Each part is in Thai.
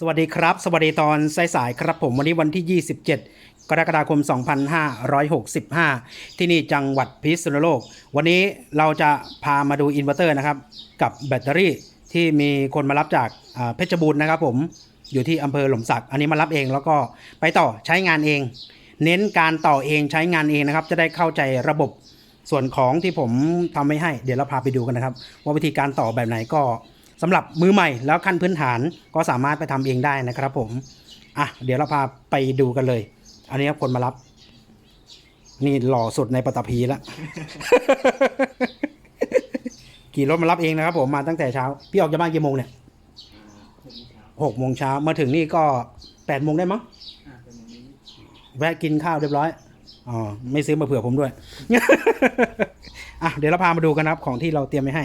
สวัสดีครับ สวัสดีตอนสายๆครับผมวันนี้วันที่ 27 กรกฎาคม 2565 ที่นี่จังหวัดพิษณุโลก วันนี้เราจะพามาดูอินเวอร์เตอร์นะครับกับแบตเตอรี่ที่มีคนมารับจากเพชรบูรณ์นะครับผมอยู่ที่อำเภอหล่มสัก อันนี้มารับเองแล้วก็ไปต่อใช้งานเอง เน้นการต่อเองใช้งานเองนะครับ จะได้เข้าใจระบบส่วนของที่ผมทำไม่ให้ เดี๋ยวเราพาไปดูกันนะครับ ว่าวิธีการต่อแบบไหนก็ สำหรับมือใหม่แล้วขั้นพื้นฐานก็สามารถไปทำเองได้นะครับผมอะเดี๋ยวเราพาไปดูกันเลย อันนี้ครับคนมารับ นี่หล่อสุดในปตพีแล้วขี่รถมารับเองนะครับ ผมมาตั้งแต่เช้า พี่ออกจากบ้านกี่โมงเนี่ยหกโมงเช้ามาถึงนี่ก็แปดโมงได้มั้งแวะกินข้าวเรียบร้อยอ๋อไม่ซื้อมาเผื่อผมด้วย อะเดี๋ยวเราพามาดูกันครับของที่เราเตรียมไว้ให้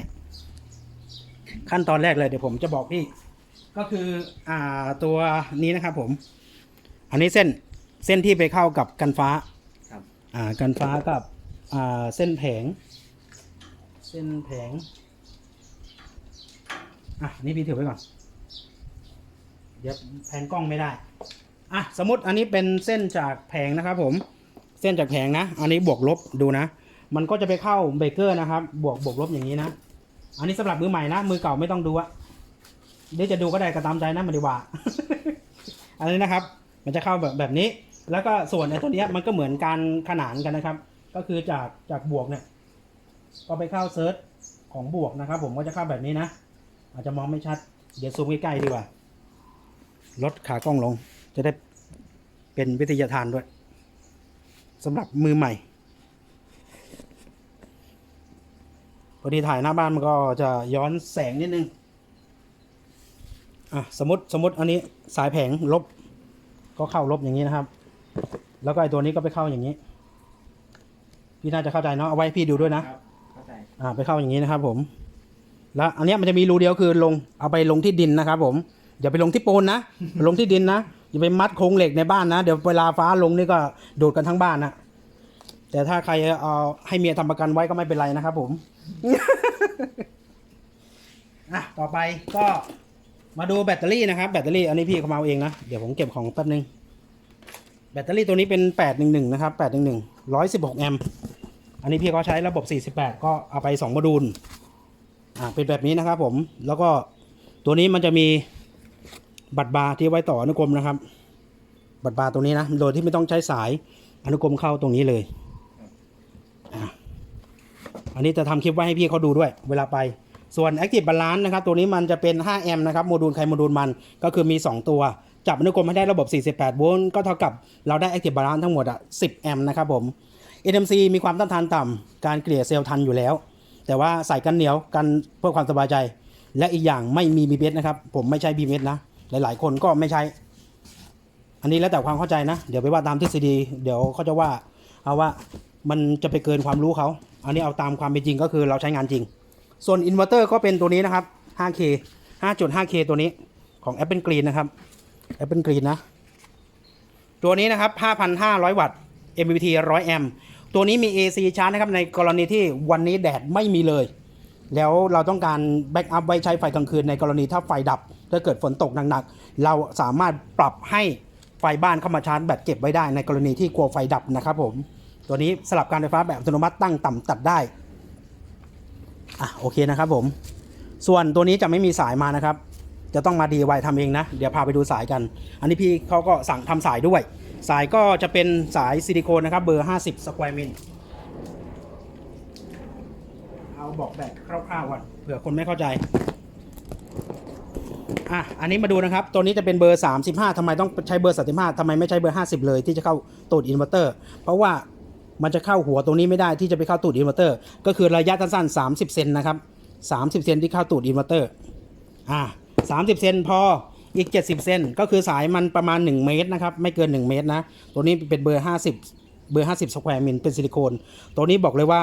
ขั้นตอนแรกเลยเดี๋ยวผมจะบอกพี่ ก็คืออ่าตัวนี้นะครับผม อันนี้เส้นเส้นที่ไปเข้ากับกันฟ้าครับอ่ากันฟ้ากับอ่าเส้นแผง เส้นแผงอะนี่พี่ถือไว้ก่อนเดี๋ยวแผนกล้องไม่ได้อะสมมติอันนี้เป็นเส้นจากแผงนะครับผมเส้นจากแผงนะ อันนี้บวกลบดูนะ มันก็จะไปเข้าเบรกเกอร์นะครับ บวกบวกลบอย่างนี้นะ อันนี้สำหรับมือใหม่นะ มือเก่าไม่ต้องดูอะเดี๋ยวจะดูก็ได้ก็ตามใจนะมันดีว่า อันนี้นะครับ มันจะเข้าแบบแบบนี้ แล้วก็ส่วนไอ้ตัวนี้มันก็เหมือนการขนานกันนะครับ ก็คือจากจากบวกเนี่ย ก็ไปเข้าเซิร์ชของบวกนะครับ ผมก็จะเข้าแบบนี้นะ อาจจะมองไม่ชัด เดี๋ยวซูมใกล้ๆดีกว่า ลดขากล้องลง จะได้เป็นวิทยาทานด้วยสำหรับมือใหม่ พอดีถ่ายหน้าบ้านมันก็จะย้อนแสงนิดนึง อะสมมติสมมติอันนี้สายแผงลบ ก็เข้าลบอย่างนี้นะครับ แล้วก็ไอตัวนี้ก็ไปเข้าอย่างนี้ พี่น่าจะเข้าใจเนาะเอาไว้ให้พี่ดูด้วยนะครับเข้าใจอ่าไปเข้าอย่างนี้นะครับ ผม แล้วอันเนี้ยมันจะมีรูเดียวคือลงเอาไปลงที่ดินนะครับ ผมอย่าไปลงที่ปูนนะลงที่ดินนะอย่าไปมัดโครงเหล็กในบ้านนะ เดี๋ยวเวลาฟ้าลงนี่ก็โดดกันทั้งบ้านนะ แต่ถ้าใครเอาให้เมียทำประกันไว้ก็ไม่เป็นไรนะครับผม อะ ต่อไปก็มาดูแบตเตอรี่นะครับ แบตเตอรี่อันนี้พี่เขามาเอาเองนะ เดี๋ยวผมเก็บของแป๊บนึง แบตเตอรี่ตัวนี้เป็น811นะครับ811 116แอมป์อันนี้พี่เขาใช้ระบบ 48 ก็เอาไป2โมดูล อ่าเป็นแบบนี้นะครับผม แล้วก็ตัวนี้มันจะมีบัตรบาร์ที่ไว้ต่ออนุกรมนะครับ บัตรบาร์ตรงนี้นะ โดยที่ไม่ต้องใช้สายอนุกรมเข้าตรงนี้เลย อันนี้จะทำคลิปไว้ให้พี่เขาดูด้วย เวลาไป ส่วน Active Balance นะครับ ตัวนี้มันจะเป็น 5 แอมป์นะครับ โมดูลใครโมดูลมัน ก็คือมี 2 ตัว จับอนุกรมให้ได้ระบบ 48 โวลต์ ก็เท่ากับเราได้ Active Balance ทั้งหมดอะ 10 แอมป์นะครับผม NMC มีความต้านทานต่ำการเกลี่ยเซลล์ทันอยู่แล้ว แต่ว่าใส่กันเหนียวกันเพื่อความสบายใจ และอีกอย่างไม่มี BBS นะครับ ผมไม่ใช้ BBS นะ หลาย ๆ คนก็ไม่ใช้ อันนี้แล้วแต่ความเข้าใจนะ เดี๋ยวไปว่าตามทฤษฎี เดี๋ยวเขาจะว่าเอาว่ามันจะไปเกินความรู้เขา อันนี้เอาตามความเป็นจริงก็คือเราใช้งานจริง ส่วนอินเวอร์เตอร์ก็เป็นตัวนี้นะครับ 5K 5.5K ตัวนี้ของ Apple Green นะครับ Apple Green นะ ตัวนี้นะครับ 5,500 วัตต์ MPPT 100 แอมป์ตัวนี้มี AC ชาร์จนะครับในกรณีที่วันนี้แดดไม่มีเลย แล้วเราต้องการแบ็กอัพไว้ใช้ไฟกลางคืนในกรณีถ้าไฟดับ ถ้าเกิดฝนตกหนักๆ เราสามารถปรับให้ไฟบ้านเข้ามาชาร์จแบตเก็บไว้ได้ในกรณีที่กลัวไฟดับนะครับผม ตัวนี้สลับการไฟฟ้าแบบอัตโนมัติตั้งต่ำตัดได้อะโอเคนะครับผม ส่วนตัวนี้จะไม่มีสายมานะครับ จะต้องมา DIY ทำเองนะ เดี๋ยวพาไปดูสายกัน อันนี้พี่เขาก็สั่งทำสายด้วย สายก็จะเป็นสายซิลิโคนนะครับเบอร์ 50สแควร์มิลเอาบอกแบบคร่าวๆก่อนเผื่อคนไม่เข้าใจอะอันนี้มาดูนะครับ ตัวนี้จะเป็นเบอร์ 35ทำไมต้องใช้เบอร์ 35ทำไมไม่ใช้เบอร์ 50 เลยที่จะเข้าตูดอินเวอร์เตอร์ เพราะว่า มันจะเข้าหัวตรงนี้ไม่ได้ที่จะไปเข้าตูดอินเวอร์เตอร์ ก็คือระยะสั้นๆ30 เซนนะครับ 30 เซนที่เข้าตูดอินเวอร์เตอร์ อ่า30 เซนพออีก 70 เซนก็คือสายมันประมาณ 1 เมตรนะครับ ไม่เกิน 1 เมตรนะ ตัวนี้เป็นเบอร์ 50 เบอร์ 50สแควร์มิลเป็นซิลิโคน ตัวนี้บอกเลยว่า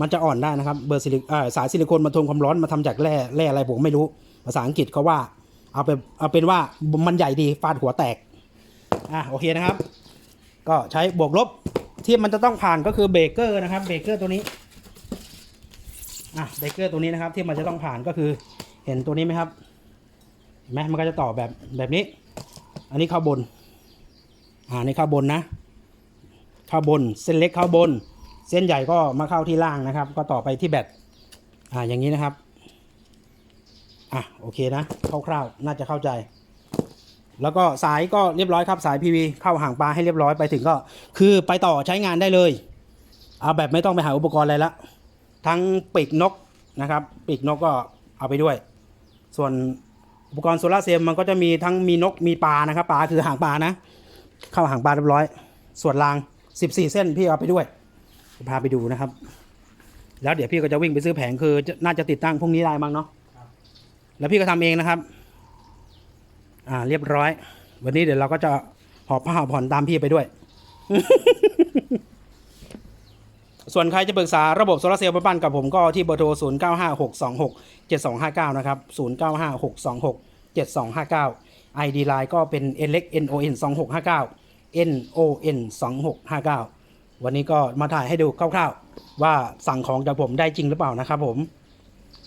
มันจะอ่อนได้นะครับ เบอร์ซิลิสายซิลิโคนมาทนความร้อนมาทำจากแร่แร่อะไรผมไม่รู้ภาษาอังกฤษเขาว่า เอาเป็นเอาเป็นว่ามันใหญ่ดีฟาดหัวแตก อะโอเคนะครับ ก็ใช้บวกลบ ที่มันจะต้องผ่านก็คือเบรกเกอร์นะครับเบรกเกอร์ตัวนี้อะเบรกเกอร์ตัวนี้นะครับ ที่มันจะต้องผ่านก็คือเห็นตัวนี้ไหมครับเห็นไหมมันก็จะต่อแบบแบบนี้ อันนี้เข้าบนอ่านี่เข้าบนนะเข้าบนเส้นเล็กเข้าบน เส้นใหญ่ก็มาเข้าที่ล่างนะครับ ก็ต่อไปที่แบตอ่าอย่างนี้นะครับอะโอเคนะคร่าวๆน่าจะเข้าใจ แล้วก็สายก็เรียบร้อยครับสาย PV เข้าห่างปลาให้เรียบร้อยไปถึงก็ คือไปต่อใช้งานได้เลย เอาแบบไม่ต้องไปหาอุปกรณ์อะไรละทั้งปีกนกนะครับปีกนกก็เอาไปด้วย ส่วนอุปกรณ์โซลาร์เซลล์มันก็จะมีทั้งมีนกมีปลานะครับปลาคือหางปลานะ เข้าหางปลาเรียบร้อย ส่วนราง 14 เส้นพี่เอาไปด้วยพาไปดูนะครับ แล้วเดี๋ยวพี่ก็จะวิ่งไปซื้อแผงคือจะน่าจะติดตั้งพรุ่งนี้ได้มั้งเนาะแล้วพี่ก็ทำเองนะครับ อ่า เรียบร้อย วันนี้เดี๋ยวเราก็จะหอบผ้าหอบผ่อนตามพี่ไปด้วย ส่วนใครจะปรึกษาระบบโซลาร์เซลล์บ้านกับผมก็ที่เบอร์โทร 0 9 5 6 2 6 7 2 5 9 นะครับ 0 9 5 6 2 6 7 2 5 9 ID Line ก็เป็น n l e x n o n 2 6 5 9 n o n 2 6 5 9 วันนี้ก็มาถ่ายให้ดูคร่าวๆ ว่าสั่งของจากผมได้จริงหรือเปล่านะครับผม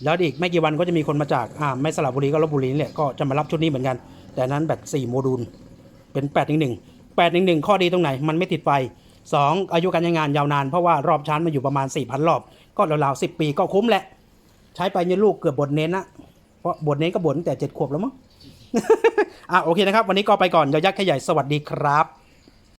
แล้วอีกไม่กี่วันก็จะมีคนมาจากอ่าไม่สลับบุรีก็ลบบุรีนี่แหละก็จะมารับชุดนี้เหมือนกัน แต่นั้นแบต4โมดูล เป็น 8 1 1 8 1 1 ข้อดีตรงไหน มันไม่ติดไฟ 2 อายุการใช้งานยาวนาน เพราะว่ารอบชาร์จมันอยู่ประมาณ 4,000 รอบ ก็ราวๆ10 ปีก็คุ้มแหละ ใช้ไปเนี่ยลูกเกือบบทเน้นนะเพราะบทเน้นก็บทตั้งแต่ 7 ขวบแล้วมั้งอะโอเคนะครับ วันนี้ก็ไปก่อนยอยักษ์ขยายสวัสดีครับ